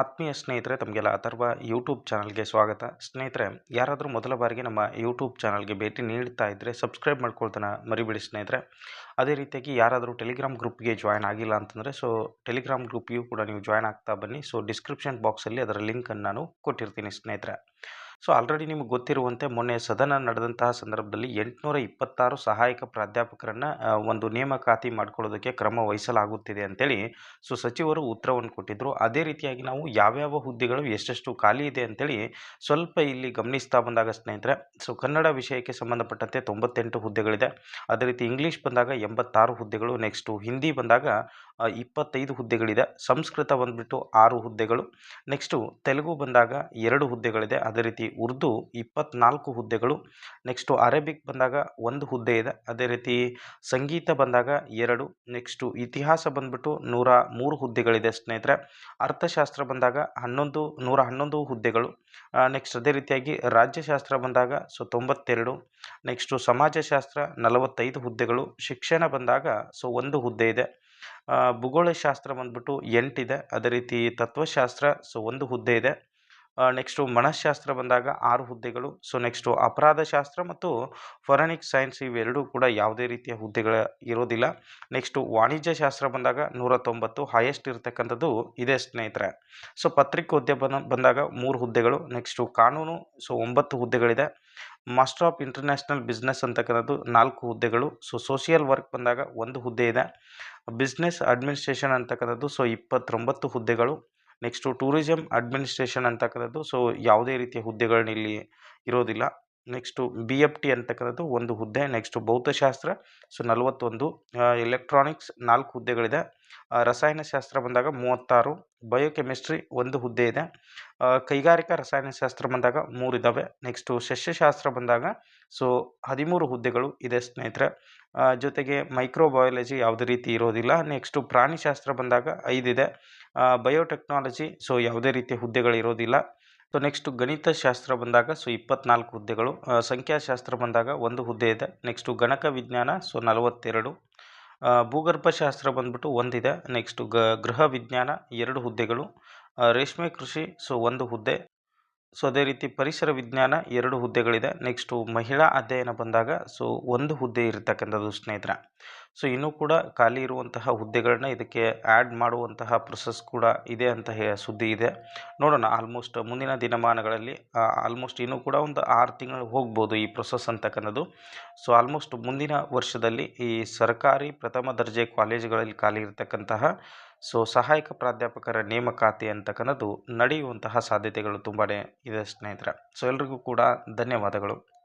ಆತ್ಮೀಯ ಸ್ನೇಹಿತರೆ, ತಮಗೆಲ್ಲ ಅಥರ್ವ ಯೂಟ್ಯೂಬ್ ಚಾನಲ್ಗೆ ಸ್ವಾಗತ. ಸ್ನೇಹಿತರೆ, ಯಾರಾದರೂ ಮೊದಲ ಬಾರಿಗೆ ನಮ್ಮ ಯೂಟ್ಯೂಬ್ ಚಾನಲ್ಗೆ ಭೇಟಿ ನೀಡ್ತಾ ಇದ್ದರೆ ಸಬ್ಸ್ಕ್ರೈಬ್ ಮಾಡ್ಕೊಳ್ತಾನೆ ಮರಿಬೇಡಿ ಸ್ನೇಹಿತರೆ. ಅದೇ ರೀತಿಯಾಗಿ ಯಾರಾದರೂ ಟೆಲಿಗ್ರಾಮ್ ಗ್ರೂಪ್ಗೆ ಜಾಯ್ನ್ ಆಗಿಲ್ಲ ಅಂತಂದರೆ ಸೊ ಟೆಲಿಗ್ರಾಮ್ ಗ್ರೂಪ್ಗೂ ಕೂಡ ನೀವು ಜಾಯ್ನ್ ಆಗ್ತಾ ಬನ್ನಿ. ಸೊ ಡಿಸ್ಕ್ರಿಪ್ಷನ್ ಬಾಕ್ಸಲ್ಲಿ ಅದರ ಲಿಂಕನ್ನು ನಾನು ಕೊಟ್ಟಿರ್ತೀನಿ ಸ್ನೇಹಿತರೆ. ಸೊ ಆಲ್ರೆಡಿ ನಿಮಗೆ ಗೊತ್ತಿರುವಂತೆ ಮೊನ್ನೆ ಸದನ ನಡೆದಂತಹ ಸಂದರ್ಭದಲ್ಲಿ ಎಂಟುನೂರ ಇಪ್ಪತ್ತಾರು ಸಹಾಯಕ ಪ್ರಾಧ್ಯಾಪಕರನ್ನು ಒಂದು ನೇಮಕಾತಿ ಮಾಡ್ಕೊಳ್ಳೋದಕ್ಕೆ ಕ್ರಮ ವಹಿಸಲಾಗುತ್ತಿದೆ ಅಂತೇಳಿ ಸೊ ಸಚಿವರು ಉತ್ತರವನ್ನು ಕೊಟ್ಟಿದ್ದರು ಅದೇ ರೀತಿಯಾಗಿ ನಾವು ಯಾವ್ಯಾವ ಹುದ್ದೆಗಳು ಎಷ್ಟೆಷ್ಟು ಖಾಲಿ ಇದೆ ಅಂತೇಳಿ ಸ್ವಲ್ಪ ಇಲ್ಲಿ ಗಮನಿಸ್ತಾ ಬಂದಾಗ ಸ್ನೇಹಿತರೆ, ಸೊ ಕನ್ನಡ ವಿಷಯಕ್ಕೆ ಸಂಬಂಧಪಟ್ಟಂತೆ ತೊಂಬತ್ತೆಂಟು ಹುದ್ದೆಗಳಿದೆ. ಅದೇ ರೀತಿ ಇಂಗ್ಲೀಷ್ ಬಂದಾಗ ಎಂಬತ್ತಾರು ಹುದ್ದೆಗಳು, ನೆಕ್ಸ್ಟು ಹಿಂದಿ ಬಂದಾಗ ಇಪ್ಪತ್ತೈದು ಹುದ್ದೆಗಳಿದೆ. ಸಂಸ್ಕೃತ ಬಂದ್ಬಿಟ್ಟು ಆರು ಹುದ್ದೆಗಳು, ನೆಕ್ಸ್ಟು ತೆಲುಗು ಬಂದಾಗ ಎರಡು ಹುದ್ದೆಗಳಿದೆ. ಅದೇ ರೀತಿ ಉರ್ದು ಇಪ್ಪತ್ನಾಲ್ಕು ಹುದ್ದೆಗಳು. ನೆಕ್ಸ್ಟು ಅರೇಬಿಕ್ ಬಂದಾಗ ಒಂದು ಹುದ್ದೆ ಇದೆ. ಅದೇ ರೀತಿ ಸಂಗೀತ ಬಂದಾಗ ಎರಡು ನೆಕ್ಸ್ಟು ಇತಿಹಾಸ ಬಂದ್ಬಿಟ್ಟು ನೂರ ಮೂರು ಹುದ್ದೆಗಳಿದೆ ಸ್ನೇಹಿತರೆ. ಅರ್ಥಶಾಸ್ತ್ರ ಬಂದಾಗ ಹನ್ನೊಂದು, ನೂರ ಹನ್ನೊಂದು ಹುದ್ದೆಗಳು. ನೆಕ್ಸ್ಟ್ ಅದೇ ರೀತಿಯಾಗಿ ರಾಜ್ಯಶಾಸ್ತ್ರ ಬಂದಾಗ ಸೊ ತೊಂಬತ್ತೆರಡು ನೆಕ್ಸ್ಟು ಸಮಾಜಶಾಸ್ತ್ರ ನಲವತ್ತೈದು ಹುದ್ದೆಗಳು. ಶಿಕ್ಷಣ ಬಂದಾಗ ಸೊ ಒಂದು ಹುದ್ದೆ ಇದೆ. ಭೂಗೋಳಶಾಸ್ತ್ರ ಬಂದ್ಬಿಟ್ಟು ಎಂಟಿದೆ. ಅದೇ ರೀತಿ ತತ್ವಶಾಸ್ತ್ರ ಸೊ ಒಂದು ಹುದ್ದೆ ಇದೆ. ನೆಕ್ಸ್ಟು ಮನಃಶಾಸ್ತ್ರ ಬಂದಾಗ ಆರು ಹುದ್ದೆಗಳು. ಸೊ ನೆಕ್ಸ್ಟು ಅಪರಾಧ ಶಾಸ್ತ್ರ ಮತ್ತು ಫೊರೆನಿಕ್ ಸೈನ್ಸ್ ಇವೆರಡೂ ಕೂಡ ಯಾವುದೇ ರೀತಿಯ ಹುದ್ದೆಗಳ ಇರೋದಿಲ್ಲ. ನೆಕ್ಸ್ಟು ವಾಣಿಜ್ಯ ಶಾಸ್ತ್ರ ಬಂದಾಗ ನೂರ ತೊಂಬತ್ತು ಹೈಯೆಸ್ಟ್ ಇರತಕ್ಕಂಥದ್ದು ಇದೇ ಸ್ನೇಹಿತರೆ. ಸೊ ಪತ್ರಿಕೋದ್ಯ ಬಂದ ಬಂದಾಗ ಮೂರು ಹುದ್ದೆಗಳು. ನೆಕ್ಸ್ಟು ಕಾನೂನು ಸೊ ಒಂಬತ್ತು ಹುದ್ದೆಗಳಿದೆ. ಮಾಸ್ಟರ್ ಆಫ್ ಇಂಟರ್ನ್ಯಾಷನಲ್ ಬಿಸ್ನೆಸ್ ಅಂತಕ್ಕಂಥದ್ದು ನಾಲ್ಕು ಹುದ್ದೆಗಳು. ಸೊ ಸೋಷಿಯಲ್ ವರ್ಕ್ ಬಂದಾಗ ಒಂದು ಹುದ್ದೆ ಇದೆ. ಬಿಸ್ನೆಸ್ ಅಡ್ಮಿನಿಸ್ಟ್ರೇಷನ್ ಅಂತಕ್ಕಂಥದ್ದು ಸೊ ಇಪ್ಪತ್ತೊಂಬತ್ತು ಹುದ್ದೆಗಳು. ನೆಕ್ಸ್ಟು ಟೂರಿಸಮ್ ಅಡ್ಮಿನಿಸ್ಟ್ರೇಷನ್ ಅಂತಕ್ಕಂಥದ್ದು ಸೊ ಯಾವುದೇ ರೀತಿಯ ಹುದ್ದೆಗಳನ್ನ ಇಲ್ಲಿ ಇರೋದಿಲ್ಲ. ನೆಕ್ಸ್ಟು ಬಿ ಎಫ್ ಟಿ ಅಂತಕ್ಕಂಥದ್ದು ಒಂದು ಹುದ್ದೆ, ನೆಕ್ಸ್ಟು ಭೌತಶಾಸ್ತ್ರ, ಸೊ ನಲವತ್ತೊಂದು ಎಲೆಕ್ಟ್ರಾನಿಕ್ಸ್ ನಾಲ್ಕು ಹುದ್ದೆಗಳಿದೆ. ರಸಾಯನಶಾಸ್ತ್ರ ಬಂದಾಗ ಮೂವತ್ತಾರು, ಬಯೋಕೆಮಿಸ್ಟ್ರಿ ಒಂದು ಹುದ್ದೆ ಇದೆ. ಕೈಗಾರಿಕಾ ರಸಾಯನಶಾಸ್ತ್ರ ಬಂದಾಗ ಮೂರಿದ್ದಾವೆ ನೆಕ್ಸ್ಟು ಸಸ್ಯಶಾಸ್ತ್ರ ಬಂದಾಗ, ಸೊ ಹದಿಮೂರು ಹುದ್ದೆಗಳು ಇದೆ ಸ್ನೇಹಿತರೆ. ಜೊತೆಗೆ ಮೈಕ್ರೋಬಯಾಲಜಿ ಯಾವುದೇ ರೀತಿ ಇರೋದಿಲ್ಲ. ನೆಕ್ಸ್ಟು ಪ್ರಾಣಿಶಾಸ್ತ್ರ ಬಂದಾಗ ಐದಿದೆ. ಬಯೋಟೆಕ್ನಾಲಜಿ ಸೊ ಯಾವುದೇ ರೀತಿಯ ಹುದ್ದೆಗಳಿರೋದಿಲ್ಲ ಸೊ ನೆಕ್ಸ್ಟು ಗಣಿತಶಾಸ್ತ್ರ ಬಂದಾಗ ಸೊ ಇಪ್ಪತ್ನಾಲ್ಕು ಹುದ್ದೆಗಳು. ಸಂಖ್ಯಾಶಾಸ್ತ್ರ ಬಂದಾಗ ಒಂದು ಹುದ್ದೆ ಇದೆ. ನೆಕ್ಸ್ಟು ಗಣಕ ವಿಜ್ಞಾನ ಸೊ ನಲವತ್ತೆರಡು. ಭೂಗರ್ಭಶಾಸ್ತ್ರ ಬಂದ್ಬಿಟ್ಟು ಒಂದಿದೆ. ನೆಕ್ಸ್ಟು ಗೃಹ ವಿಜ್ಞಾನ, ಎರಡು ಹುದ್ದೆಗಳು. ರೇಷ್ಮೆ ಕೃಷಿ ಸೊ ಒಂದು ಹುದ್ದೆ. ಸೊ ಅದೇ ರೀತಿ ಪರಿಸರ ವಿಜ್ಞಾನ ಎರಡು ಹುದ್ದೆಗಳಿದೆ. ನೆಕ್ಸ್ಟು ಮಹಿಳಾ ಅಧ್ಯಯನ ಬಂದಾಗ ಸೊ ಒಂದು ಹುದ್ದೆ ಇರತಕ್ಕಂಥದ್ದು ಸ್ನೇಹಿತರೆ. ಸೊ ಇನ್ನೂ ಕೂಡ ಖಾಲಿ ಇರುವಂತಹ ಹುದ್ದೆಗಳನ್ನ ಇದಕ್ಕೆ ಆ್ಯಡ್ ಮಾಡುವಂತಹ ಪ್ರೊಸೆಸ್ ಕೂಡ ಇದೆ ಅಂತ ಸುದ್ದಿ ಇದೆ. ನೋಡೋಣ ಆಲ್ಮೋಸ್ಟ್ ಮುಂದಿನ ದಿನಮಾನಗಳಲ್ಲಿ ಆಲ್ಮೋಸ್ಟ್ ಇನ್ನೂ ಕೂಡ ಒಂದು ಆರು ತಿಂಗಳು ಹೋಗ್ಬೋದು ಈ ಪ್ರೊಸೆಸ್ ಅಂತಕ್ಕಂಥದ್ದು. ಸೊ ಆಲ್ಮೋಸ್ಟ್ ಮುಂದಿನ ವರ್ಷದಲ್ಲಿ ಈ ಸರ್ಕಾರಿ ಪ್ರಥಮ ದರ್ಜೆ ಕಾಲೇಜುಗಳಲ್ಲಿ ಖಾಲಿ ಇರತಕ್ಕಂತಹ ಸೊ ಸಹಾಯಕ ಪ್ರಾಧ್ಯಾಪಕರ ನೇಮಕಾತಿ ಅಂತಕ್ಕಂಥದ್ದು ನಡೆಯುವಂತಹ ಸಾಧ್ಯತೆಗಳು ತುಂಬಾ ಇದೆ ಸ್ನೇಹಿತರೆ. ಸೊ ಎಲ್ರಿಗೂ ಕೂಡ ಧನ್ಯವಾದಗಳು.